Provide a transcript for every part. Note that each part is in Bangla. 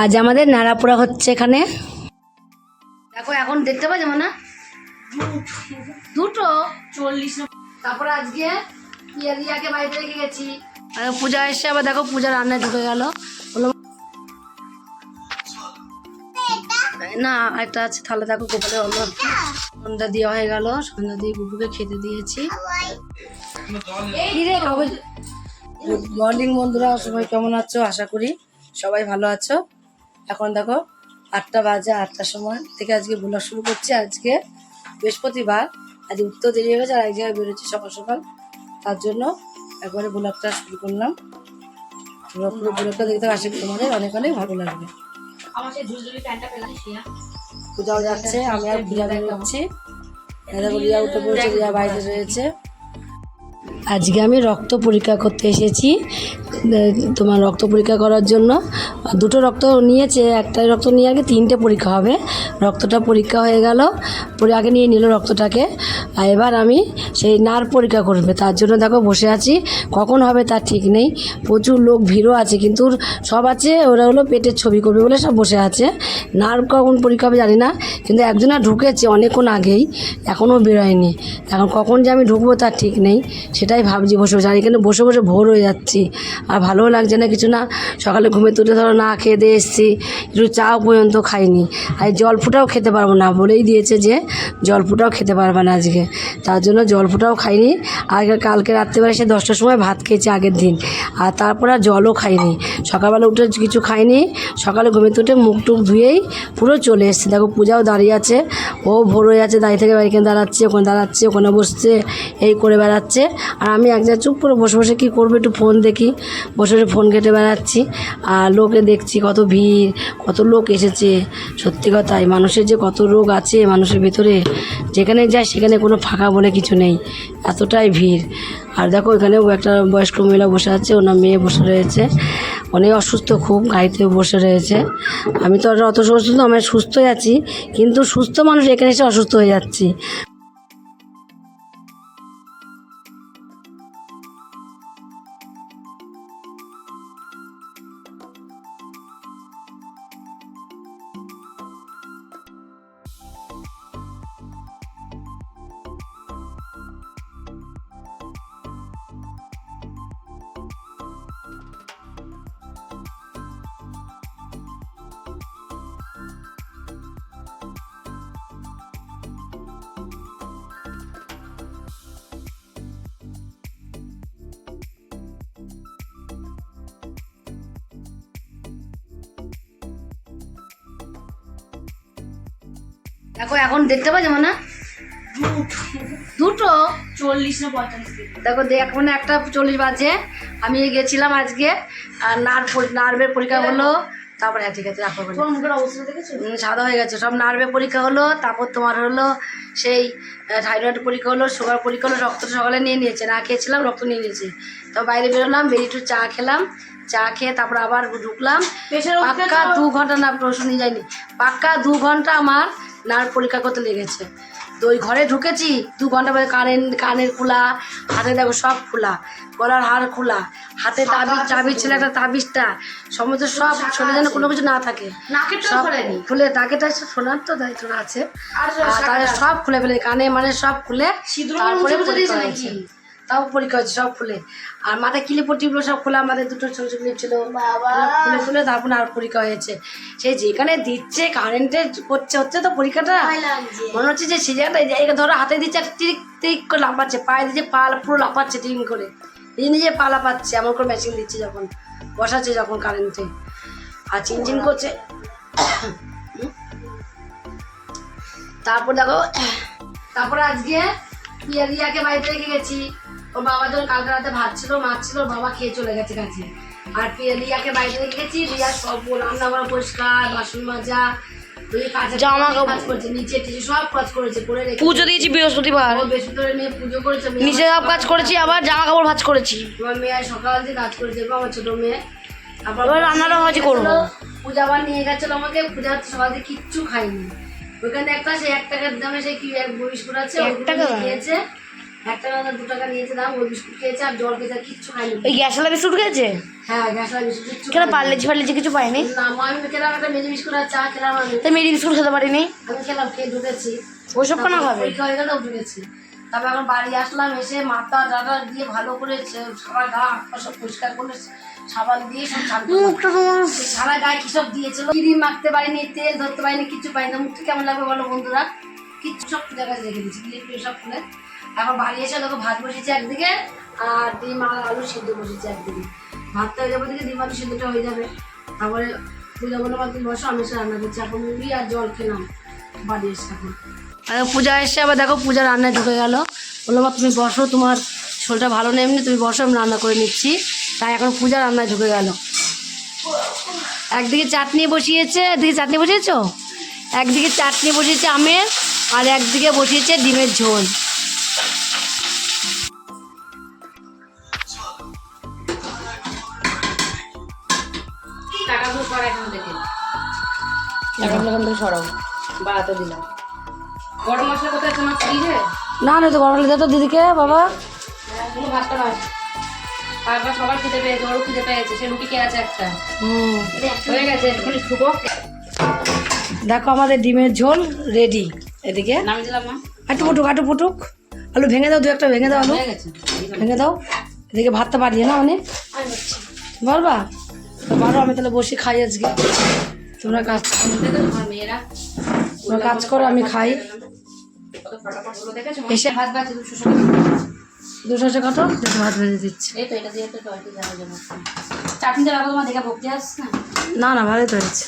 আজ আমাদের নাড়াপোড়া হচ্ছে এখানে। দেখো, এখন দেখতে পাচ্ছ না দুটো। চল্লিশ তারপর আজকে পিয়ালিয়াকে বাড়িতে রেখে গেছি। আর পূজা এসে আবার দেখো, পূজা রান্নায় ঢুকে গেল। না, একটা আছে, তাহলে দেখো গোপালে হলো সন্ধ্যা দেওয়া হয়ে গেল, সন্ধ্যা দিয়ে গুপুকে খেতে দিয়েছি। মর্নিং বন্ধুরা, সবাই কেমন আছো? আশা করি সবাই ভালো আছো। এখন দেখো আটটা বাজে আটটার সময় থেকে আজকে ব্লগ শুরু করছি। আজকে বৃহস্পতিবার। আজ উঠতেও দেরি হয়ে গেছে আর এক জায়গায় বেরোচ্ছি সকাল সকাল। তার জন্য একবারে ব্লগটা শুরু করলাম। তোমরা পুরো ব্লগটা দেখতে আশা করি তোমাদের অনেক অনেক ভালো লাগবে। পূজাও যাচ্ছে আমি আর পূজা বেরোচ্ছি। রিয়া উঠে পড়েছে রিয়া বাইরে রয়েছে। আজকে আমি রক্ত পরীক্ষা করতে এসেছি তোমার রক্ত পরীক্ষা করার জন্য। দুটো রক্ত নিয়েছে, একটাই রক্ত নিয়ে আগে তিনটে পরীক্ষা হবে। রক্তটা পরীক্ষা হয়ে গেল, পরে আগে নিয়ে নিল রক্তটাকে। আর এবার আমি সেই নার পরীক্ষা করবে। তার জন্য দেখো বসে আছি, কখন হবে তার ঠিক নেই। প্রচুর লোক ভিড়ও আছে, কিন্তু সব আছে, ওরা হলো পেটের ছবি করবে বলে সব বসে আছে। নার কখন পরীক্ষা হবে জানি না, কিন্তু একজনা ঢুকেছে অনেকক্ষণ আগেই, এখনও বেরোয়নি। এখন কখন যে আমি ঢুকবো তার ঠিক নেই সেটাই ভাবছি বসে বসে, আর এখানে বসে বসে ভোর হয়ে যাচ্ছি। আর ভালোও লাগছে না কিছু না। সকালে ঘুমে তুলে ধরো, না খেয়ে দিয়ে এসেছি। একটু চাও পর্যন্ত খাইনি। আর জল ফুটাও খেতে পারব না, বলেই দিয়েছে যে জল ফুটাও খেতে পারবে না আজকে। তার জন্য জল ফুটাও খাইনি। আগে কালকে রাত্রেবেলা সে দশটার সময় ভাত খেয়েছি আগের দিন। আর তারপর আর জলও খাইনি। সকালবেলা উঠে কিছু খাইনি। সকালে ঘুমে উঠে মুখ টুক ধুয়েই পুরো চলে এসেছি। দেখো পূজাও দাঁড়িয়ে আছে। ও ভোর হয়ে আছে দাঁড়িয়ে থেকে এখানে দাঁড়াচ্ছে, ওখানে দাঁড়াচ্ছে, ওখানে বসছে, এই করে বেড়াচ্ছে। আর আমি এক জায়গায় চুপ করে বসে বসে কী করব? একটু ফোন দেখি। বসে বসে ফোন ঘেটে বেড়াচ্ছি। আর লোকে দেখছি কত ভিড়, কত লোক এসেছে। সত্যি কথাই মানুষের যে কত রোগ আছে মানুষের ভিতরে, যেখানে যায় সেখানে কোনো ফাঁকা বলে কিছু নেই। এতটাই ভিড়। আর দেখো, এখানেও একটা বয়স্ক মহিলা বসে আছে, ওনার মেয়ে বসে রয়েছে। অনেক অসুস্থ খুব, গাড়িতে বসে রয়েছে। আমি তো আর অত সুস্থ আমি সুস্থই আছি। কিন্তু সুস্থ মানুষ এখানে এসে অসুস্থ হয়ে যাচ্ছি। দেখো এখন দেখতে পাচ্ছ না দুটো। চল্লিশ না পঁয়তাল্লিশ দেখো এখন একটা চল্লিশ বাজে আমি গেছিলাম আজকে আর নার্ভ নার্ভের পরীক্ষা হলো। তারপরে হ্যাঁ, ঠিক আছে রাখো সাদা হয়ে গেছে। সব নার্ভের পরীক্ষা হলো তারপর তোমার হলো সেই থাইরয়েড পরীক্ষা হলো সুগার পরীক্ষা হলো রক্ত সকালে নিয়ে নিয়েছে না খেয়েছিলাম রক্ত নিয়ে নিয়েছে। তো বাইরে বেরোলাম বেরিয়ে একটু চা খেলাম। চা খেয়ে তারপর আবার ঢুকলাম। পাক্কা দু ঘণ্টা না প্রশ্ন নিয়ে যায়নি পাক্কা দু ঘণ্টা আমার নার্ভ পরীক্ষা করতে লেগেছে। তো ওই ঘরে ঢুকেছি দু ঘণ্টা পরে কানের কানের খোলা হাতে দেখো সব খোলা গলার হার খোলা হাতে তাবিজ চাবি ছিল একটা তাবিজটা সমস্ত সব শরীরে যেন কোনো কিছু না থাকে। সব খুলে তাকেটা শোনার তো দায়িত্ব আছে। আর তাহলে সব খুলে ফেলে কানে মানে সব খুলে তারপরে পরীক্ষা হয়েছে। তাও পরীক্ষা হচ্ছে সব খুলে। আর মাথায় কিলি পট্টিগুলো সব খোলা আমাদের দুটো ছোট ছোট ক্লিপ ছিল। খুলে খুলে তারপর আর পরীক্ষা হয়েছে। সে যেখানে দিচ্ছে কারেন্টে করছে হচ্ছে তো পরীক্ষাটা। মনে হচ্ছে যে সে জায়গাটা জায়গা ধরো হাতে দিচ্ছে আর টিক টিক করে লাফাচ্ছে পায়ে দিচ্ছে পা পুরো লাফাচ্ছে টিং করে। নিজে নিজে পা লাফাচ্ছে এমন করে মেশিন দিচ্ছে যখন বসাচ্ছে যখন কারেন্টে আর চিনচিন করছে। তারপর দেখো তারপর আজকে রিয়া রিয়াকে বাড়িতে রেখে গেছি। ওর বাবা যখন কালকে রাতে ভাত ছিল মাছ ছিল বাবা খেয়ে চলে গেছে কাছে আর রিয়াকে বাড়িতে রেখে গেছি রিয়া সব রান্না করা পরিষ্কার বাসন মাজা জামা কাপড়- কাজ করেছে নিচে সব কাজ করেছে করে রেখে পুজো দিয়েছি বৃহস্পতিবার। নিয়ে পুজো করেছে নিচে সব কাজ করেছি আবার জামা কাপড় ভাজ করেছি। আমার মেয়ে সকাল থেকে কাজ করেছে আমার ছোট মেয়ে। রান্নাটা করব। পূজা আবার নিয়ে গেছিল আমাকে পূজা সকাল থেকে কিচ্ছু খাইনি ওইখানে একটা সেই এক টাকার দামে সেই কি এক বিস্কুট আছে এক টাকা? নিয়ে টাকা দু টাকা ওই বিস্কুট খেয়েছে আর জল খেয়েছে কিচ্ছু খাইনি ওই গ্যাসওয়ালা বিস্কুট খেয়েছে? হ্যাঁ বিস্কুট কিচ্ছু কেন খাইনি। পার্লেজি ফার্লেজি কিছু পাইনি না আমি খেলাম একটা মেজি বিস্কুট আর চা খেলাম আমি। তাই মেরি বিস্কুট খেতে পারিনি? আমি খেলাম খেয়ে ঢুকেছি। ওইসব কেন তারপর খাবে? পরীক্ষা হয়ে গেল ঢুকেছি। তারপর এখন বাড়ি আসলাম এসে মাথা দিয়ে ভালো করে সারা গা সব পরিষ্কার করে সাবান দিয়ে সব সারা গায়ে কি সব দিয়েছিল? ক্রিম মাখতে পারিনি তেল ধরতে পারিনি কিছু পাইনি না মুখটা কেমন লাগবে বলো বন্ধুরা? কিচ্ছু সব জায়গায় রেখে দিচ্ছি ক্লিপ সব খুলে। এখন বাড়ি এসে দেখো ভাত বসেছি একদিকে আর ডিম আর আলু সিদ্ধ বসেছি একদিকে। ভাতটা হয়ে যাবে দিকে ডিম আলু সিদ্ধটা হয়ে যাবে। তারপরে পূজা বলে আমার তুমি বসো, আমি এসে রান্না করছি। এখন মুড়ি আর জল খেলাম বাড়ি এসে এখন। আর পূজা এসে আবার দেখো পূজা রান্নায় ঢুকে গেল। বলল, মা, তুমি বসো, তোমার শরীরটা ভালো নেই এমনি, তুমি বসো, আমি রান্না করে নিচ্ছি। তাই এখন পূজা রান্নায় ঢুকে গেল। একদিকে চাটনি বসিয়েছে, একদিকে চাটনি বসিয়েছ? একদিকে চাটনি বসিয়েছে আমের, আর একদিকে বসিয়েছে ডিমের ঝোল। টাকাগুলো এখান থেকে সরাও। বাড়াতে দিলাম। গরম মশলা কোথায় তোমার ফ্রিজে? না না তো গরম দিতে তো দিদিকে বাবা। ভাতটা সবার খেতে পেয়েছে ওরও খেতে পেয়েছে সে রুটি কে আছে একটা? হুম। হয়ে গেছে এক্ষুনি শুকো দেখো আমাদের ডিমের ঝোল রেডি এদিকে। নামিয়ে দিলাম মা। আটু ফুটুক আটু ফুটুক। আলু ভেঙে দাও দু একটা ভেঙে দাও আলু। ভেঙে দাও। এদিকে ভাতটা বাড়িয়ে না অনেক। বলবা? তো পারো আমি তাহলে বসে খাই আজকে। তোমরা কাজ মেয়েরা তোমরা কাজ করো আমি খাই। এসে ভাত বাজে দুশো সে কত? দুশো ভাত ভেজে দিচ্ছে। না? না ভালোই করেছে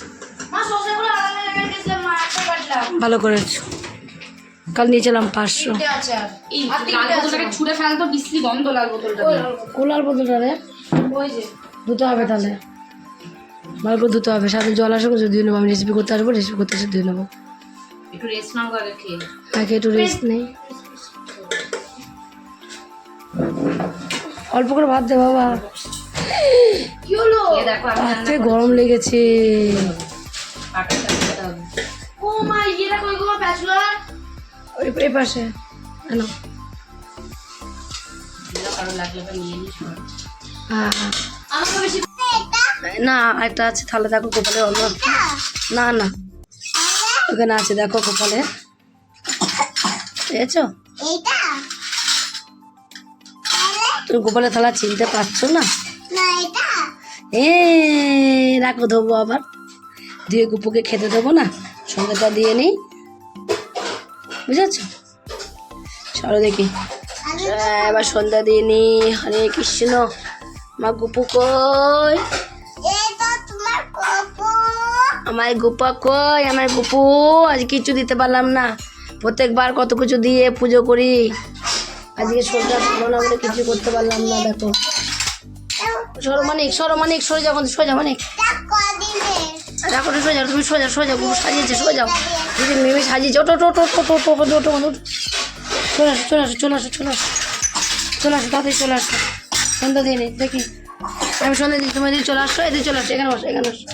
ভালো করেছ। কাল নিয়েছিলাম পাঁচশো। কুলার বোতলটা রে। দুটো হবে তাহলে। ভালো করে ধুতে হবে। সাথে জল আসুক যদি নেব আমি রেসিপি করতে আসব রেসিপি করতে এসে ধুয়ে নেব। একটু রেস্ট নাও আগে হ্যাঁ, খেয়ে। একটু রেস্ট নেই। অল্প করে ভাত দে বাবা। হাতে গরম লেগেছে। পাশে। কেন না একটা আছে তাহলে দেখো কপালে অন্য। না না। ওখানে আছে দেখো কপালে। পেয়েছ? তুমি গোপালের থালা চিনতে পারছ না? এ রাখো দেবো আবার। দিয়ে গুপুকে খেতে দেবো না? সঙ্গেটা দিয়ে নিই। বুঝেছ? চলো দেখি। হ্যাঁ, এবার সন্ধ্যা দিয়ে নি হরে কৃষ্ণ। মা গুপু কই? আমার গুপা কই? আমার গুপু, আজ কিছু দিতে পারলাম না। প্রত্যেকবার কত কিছু দিয়ে পুজো করি। আজকে শরীরটা ভালো না বলে কিছু করতে পারলাম না, দেখো। সরো মানিক সরো মানিক সরে যাও সোজা মানিক। দেখো তো সোজা, তুমি সোজা সোজা গুরু সাজিয়েছে, সোজা। দিদি, মেমে সাজিয়েছে। ওটো ওটো ওটো ওটো ওটো ওটো ওটো ওটো চলে আসো চলে আসো চলে আসো চলে আসো। চলে আসো, তাড়াতাড়ি চলে আসো। সন্ধ্যা দিয়ে দেখি। আমি সন্ধ্যা দিই তোমার দিকে চলে আসো, এদিকে চলে আসো, এখানে বসো এখানে বসো।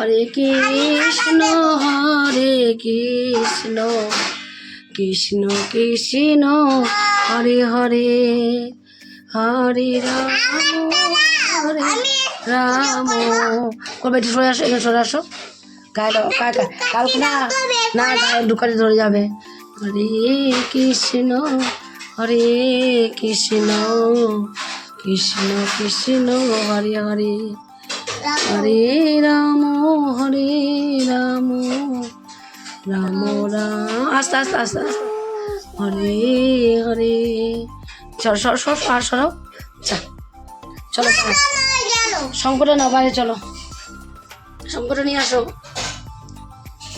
হরে কৃষ্ণ হরে কৃষ্ণ কৃষ্ণ কৃষ্ণ, হরে হরে হরে রাম হরে রাম। কবে সরে আসো, এখানে সরে আসো। গায়ে না গায়ে ধরে যাবে। হরে কৃষ্ণ হরে কৃষ্ণ কৃষ্ণ কৃষ্ণ, হরে হরে। হরে রাম হরে রাম রাম রাম। আস্তে আস্তে আস্তে আস্তে। হরে হরে। চলো সর সর আর সরো। চল চলো চলো। শঙ্করে না বাইরে চলো। শঙ্করে নিয়ে আসো।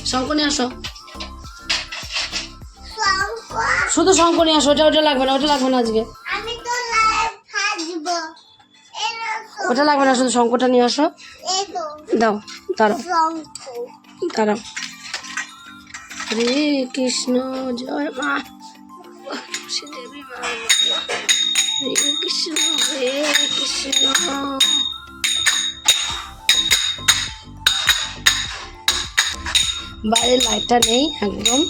শঙ্কর নিয়ে আসো। শুধু শঙ্কর নিয়ে আসো ওটা ওটা লাগবে না ওটা লাগবে না আজকে। ওটা লাগবে না, শুধু শঙ্করটা নিয়ে আসো। দাও, দাঁড়াও। দাঁড়াও। হরে কৃষ্ণ জয় মা। বাইরের লাইটটা নেই, একদম।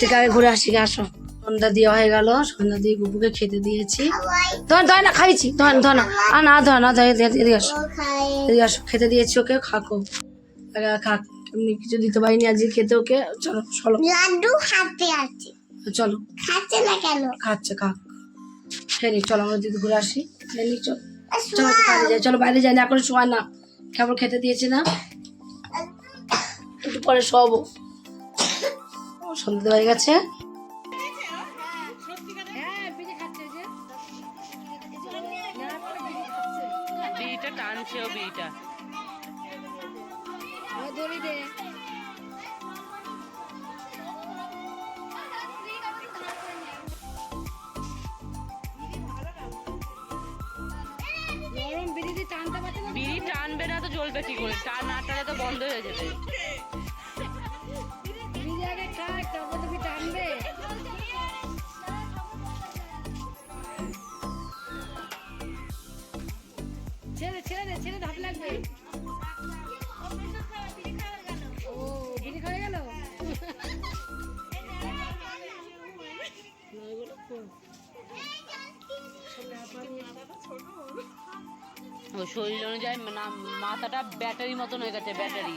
থেকে আগে ঘুরে আসি আসো। সন্ধ্যা দেওয়া হয়ে গেল সন্ধ্যা দিয়ে গুপুকে খেতে দিয়েছি। ধর ধর না খাইছি ধর ধর না। আর না ধর না এদিকে আসো। এদিকে আসো খেতে দিয়েছি ওকে খাকো। খাক এমনি কিছু দিতে পারিনি আজকে খেতে ওকে। চলো চলো। লাড্ডু হাতে আছে। চলো। খাচ্ছে না কেন? খাচ্ছে খাক। খেয়ে চলো আমরা দিদি ঘুরে আসি। খেয়ে নি চলো। চলো বাইরে যাই চলো বাইরে যাই না এখন শোয়া না। কেমন খেতে দিয়েছে না। একটু পরে শোয়াবো। সন্ধ্যে হয়ে গেছে। বিড়িটা টানছে ও বিড়িটা। বিড়ি টানবে না তো জ্বলবে কি করে? টান না টানে তো বন্ধ হয়ে যাবে। শরীর অনুযায়ী মাথাটা ব্যাটারি মতন হয়ে গেছে ব্যাটারি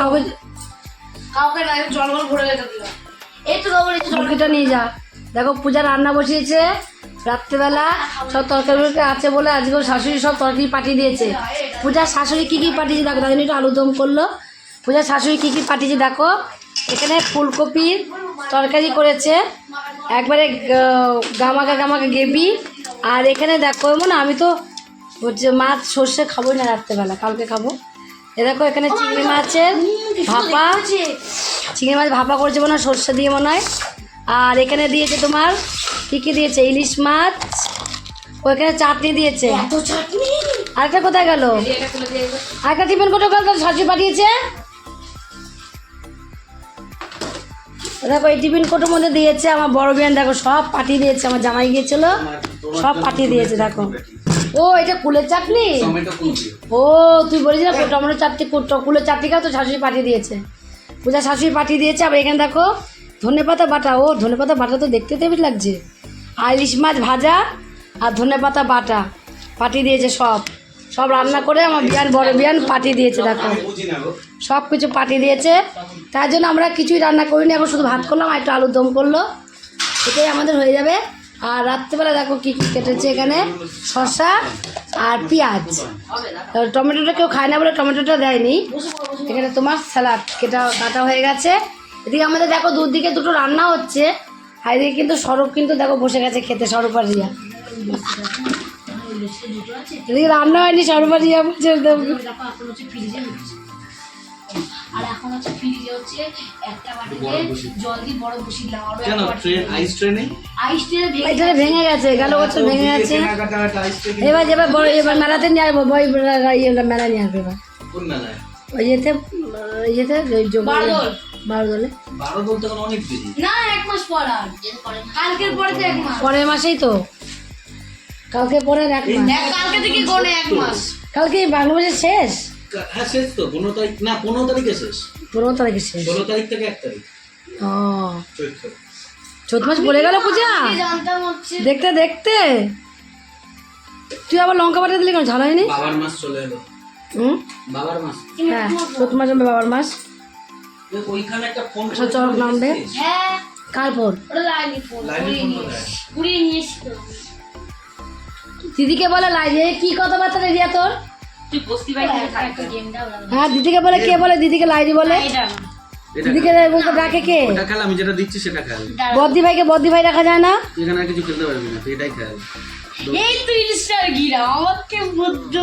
কাউকে কাউকে না জলগুলো ভরে রেখে দিলাম এই তো বাবু মুরগিটা নিয়ে যা। দেখো পূজা রান্না বসিয়েছে। রাত্রেবেলা সব তরকারি আছে বলে আজকে শাশুড়ি সব তরকারি পাঠিয়ে দিয়েছে। পূজার শাশুড়ি কী কী পাঠিয়েছে দেখো দাদিনী একটু আলুদম করল। পূজার শাশুড়ি কী কী পাঠিয়েছে দেখো। এখানে ফুলকপির তরকারি করেছে। একবারে গামাকা গামাকা গেবি আর এখানে দেখো এমন আমি তো হচ্ছে মাছ সর্ষে খাবোই না রাত্রেবেলা কালকে খাব। এ দেখো এখানে চিংড়ি মাছের ভাপা। চিংড়ি মাছ ভাপা করেছে মনে হয় সর্ষে দিয়ে মনে হয়। আর এখানে দিয়েছে তোমার কী কী দিয়েছে? ইলিশ মাছ ওইখানে চাটনি দিয়েছে। আরেকটা কোথায় গেল? আরেকটা টিফিন কোথায় গেল? শাশি পাঠিয়েছে। দেখো এই টিফিন কোটোর মধ্যে দিয়েছে আমার বড় বিয়ান দেখো সব পাঠিয়ে দিয়েছে আমার জামাই গিয়েছিল। সব পাঠিয়ে দিয়েছে দেখো। ও এটা কুলের চাটনি? ও তুই বলিস না টমেটো চাটনি কু- কুলের চাটনি খাও তো শাশুড়ি পাঠিয়ে দিয়েছে। পূজা শাশুড়ি পাঠিয়ে দিয়েছে আবার এখানে দেখো ধনে পাতা বাটা। ও ধনে পাতা বাটা তো দেখতে তেমনি লাগছে। আর ইলিশ মাছ ভাজা আর ধনে পাতা বাটা পাঠিয়ে দিয়েছে সব। সব রান্না করে আমার বিয়ান বড় বিয়ান পাঠিয়ে দিয়েছে দেখো। সব কিছু পাঠিয়ে দিয়েছে। তার জন্য আমরা কিছুই রান্না করিনি এখন শুধু ভাত করলাম আর একটু আলুর দম করল। এটাই আমাদের হয়ে যাবে। আর রাত্রেবেলা দেখো কী কী কেটেছে এখানে? শসা আর পেঁয়াজ। টমেটোটা কেউ খায় না বলে টমেটোটা দেয়নি। এখানে তোমার স্যালাড কেটা, কাটা হয়ে গেছে। এদিকে আমাদের দেখো দুধ দিকে দুটো রান্না হচ্ছে। আর এদিকে কিন্তু সরব কিন্তু দেখো বসে গেছে খেতে সরব রিয়া এদিকে রান্না হয়নি সরব রিয়া বসে আর এখন হচ্ছে ফ্রিজে হচ্ছে একটা বাটিতে জল দিয়ে বড় বসিয়ে দিলাম আরও কেন? ট্রেন আইস ট্রেনে আইস ট্রেনে ভেঙে এটা ভেঙে গেছে গেল বছর ভেঙে গেছে। এবার এবার বড় এবার মেলাতে নিয়ে আসব বই ইয়ে মেলা নিয়ে আসবে এবার। কোন মেলায়? ওই ইয়েতে বারদোল। বারদোলে। বারো বলতে এখন অনেক দেরি না এক মাস পর আর। কালকের পরে তো এক মাস। পরের মাসেই তো। কালকে পরের এক মাস। কালকে থেকে গনে এক মাস। কালকে বাংলা শেষ? হ্যাঁ শেষ তো পনেরো তারিখ না পনেরো তারিখে শেষ। পনেরো তারিখে শেষ। ষোলো তারিখ থেকে এক তারিখ। ও। মাস পড়ে গেল পূজা? দেখতে দেখতে। তুই আবার লঙ্কা বাটা দিলি কেন? ঝাল হয়নি? বাবার মাস চলে এলো। হুম? বাবার মাস। হ্যাঁ চোদ্দ মাস। হবে বাবার মাস। ওই- ওইখানে একটা ফোন আচ্ছা, চল নামবে। হ্যাঁ। কার পর ওটা লাইনি ফোন দিদিকে বলে লাই রে কি কথাবার্তা রে রিয়া তোর? গেমটা হ্যাঁ দিদিকে বলে কে বলে? দিদিকে লাইরি বলে? দিদিকে ডাকে কে? ওটা খেলা আমি যেটা দিচ্ছি সেটা খেল। বদ্দি ভাইকে বদ্দি ভাই রাখা যায় না? এখানে কিছু খেলতে পারবি না এটাই খেল। এই তুই ইনস্টার গিরা আমাকে বুদ্ধ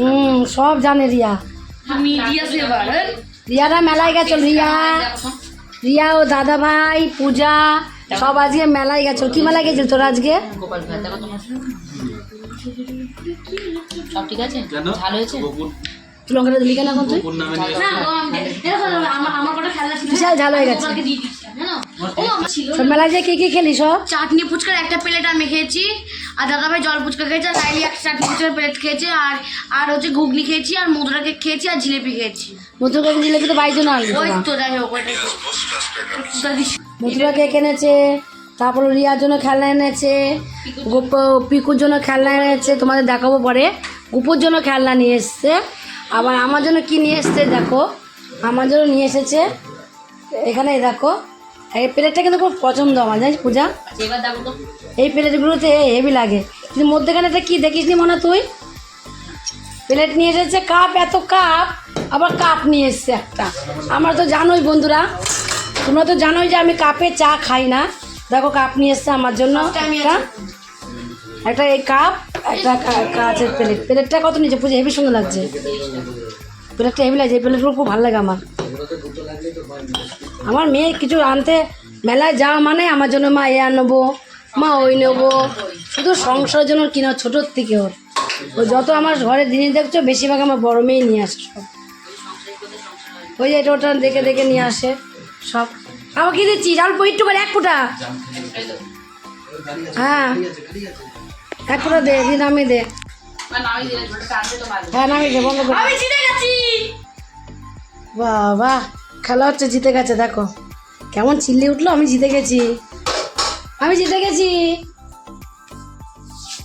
হুম সব জানে রিয়া। মিডিয়া সেভার রিয়ারা মেলায় গেছো রিয়া। রিয়া ও দাদা ভাই পূজা। সব আজকে মেলায় গেছো। কি মেলায় গেছিল তোর আজকে? গোপাল ভাই দেখো তোমার সব ঠিক আছে? হয়েছে? লঙ্কাটা দিলি কেন এখন তুই? বিশাল ঝাল হয়ে গেছে। সব মেলায় যে কি কি খেলি সব? চাটনি ফুচকার একটা প্লেট আমি খেয়েছি। আর দাদাভাই জল ফুচকা খেয়েছে আর লাইলি একটা চাটনি ফুচকার প্লেট খেয়েছে আর আর হচ্ছে ঘুগনি খেয়েছি আর মধুরা কেক খেয়েছি আর জিলেপি খেয়েছি। কেক জিলেপি তো বাইর জন্য ওই তো যাই হোক মথুরা কেক এনেছে তারপর রিয়ার জন্য খেলনা এনেছে গোপ পিকুর জন্য খেলনা এনেছে তোমাদের দেখাবো পরে। গুপুর জন্য খেলনা নিয়ে এসছে। আবার আমার জন্য কি নিয়ে এসছে দেখো। আমার জন্য নিয়ে এসেছে। এখানে দেখো। এই প্লেটটা কিন্তু খুব পছন্দ আমার জানিস পূজা? এই প্লেটগুলোতে হেভি লাগে। কিন্তু মধ্যেখানেটা কি দেখিস নি মনে তুই? প্লেট নিয়ে এসেছে কাপ এত কাপ আবার কাপ নিয়ে এসছে একটা। আমার তো জানোই বন্ধুরা তোমরা তো জানোই যে আমি কাপে চা খাই না। দেখো কাপ নিয়ে এসছে আমার জন্য। একটা এই কাপ একটা কাঁচের প্লেট। প্লেটটা কত নিচে পুজো? হেভি সুন্দর লাগছে। প্লেটটা হেভি লাগছে এই প্লেটগুলো খুব ভালো লাগে আমার। আমার মেয়ে কিছু আনতে মেলায় যাওয়া মানে আমার জন্য মা এ আনব মা ওই নেব। শুধু সংসারের জন্য কিনা ছোটোর থেকে ওর। ও যত আমার ঘরে জিনিস দেখছ বেশিরভাগ আমার বড় মেয়ে নিয়ে আসে সব। ওই যে এটা ওটা দেখে দেখে নিয়ে আসে। সব। আবার কি দিচ্ছি অল্প একটু করে এক ফুটা। হ্যাঁ। এক ফুটা দে দিন আমি দে। হ্যাঁ নামি দে বন্ধ করে। আমি জিতে বাহ বাহ খেলা হচ্ছে জিতে গেছে দেখো। কেমন চিল্লি উঠল আমি জিতে গেছি। আমি জিতে গেছি।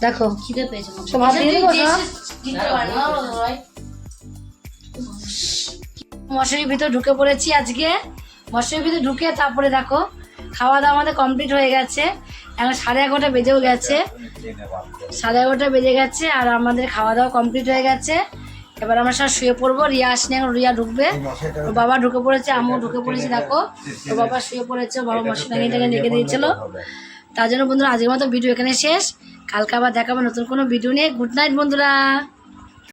দেখো খিদে পেয়েছে ভাই। মশারির ভিতর ঢুকে পড়েছি আজকে। মশারির ভিতর ঢুকে তারপরে দেখো খাওয়া দাওয়া আমাদের কমপ্লিট হয়ে গেছে। এখন সাড়ে এগারোটা বেজেও গেছে। সাড়ে এগারোটা বেজে গেছে আর আমাদের খাওয়া দাওয়া কমপ্লিট হয়ে গেছে। এবার আমরা সব শুয়ে পড়ব। রিয়া আসনি এখন, রিয়া ঢুকবে। ওর বাবা ঢুকে পড়েছে আমিও ঢুকে পড়েছি, দেখো। ওর বাবা শুয়ে পড়েছে, ওর বাবা মশারিটাকে রেখে দিয়েছিল। তার জন্য বন্ধুরা, আজকের মতো ভিডিও এখানে শেষ। কালকে আবার দেখাবো নতুন কোনো ভিডিও নিয়ে। গুড নাইট বন্ধুরা।